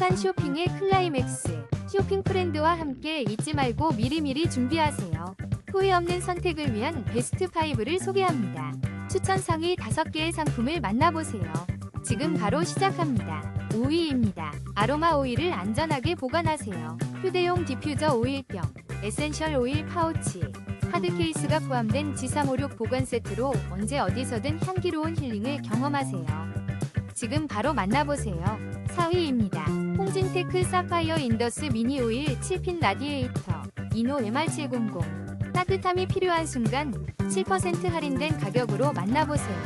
쾌적한 쇼핑의 클라이맥스. 쇼핑 프렌드와 함께 잊지 말고 미리미리 준비하세요. 후회 없는 선택을 위한 베스트 5를 소개합니다. 추천 상위 5개의 상품을 만나보세요. 지금 바로 시작합니다. 5위입니다. 아로마 오일을 안전하게 보관하세요. 휴대용 디퓨저 오일병, 에센셜 오일 파우치, 하드 케이스가 포함된 G356 보관 세트로 언제 어디서든 향기로운 힐링을 경험하세요. 지금 바로 만나보세요. 4위입니다. 홍진테크 사파이어 인더스 미니 오일 7핀 라디에이터 이노 MR700 따뜻함이 필요한 순간 7% 할인된 가격으로 만나보세요.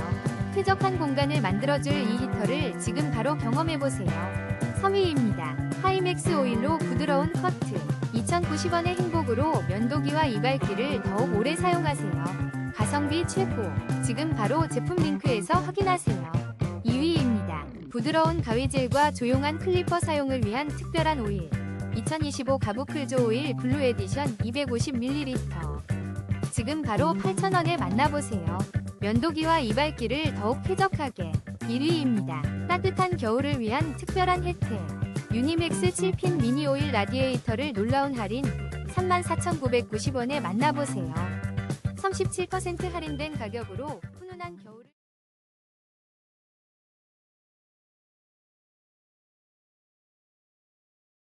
쾌적한 공간을 만들어줄 이 히터를 지금 바로 경험해보세요. 3위입니다. 하이맥스 오일로 부드러운 커트 2,090원의 행복으로 면도기와 이발기를 더욱 오래 사용하세요. 가성비 최고 지금 바로 제품 링크에서 확인하세요. 2위입니다. 부드러운 가위젤과 조용한 클리퍼 사용을 위한 특별한 오일 2025 가부클조 오일 블루 에디션 250ml 지금 바로 8,000원에 만나보세요. 면도기와 이발기를 더욱 쾌적하게 1위입니다. 따뜻한 겨울을 위한 특별한 혜택 유니맥스 7핀 미니 오일 라디에이터를 놀라운 할인 34,990원에 만나보세요. 37% 할인된 가격으로 훈훈한 겨울을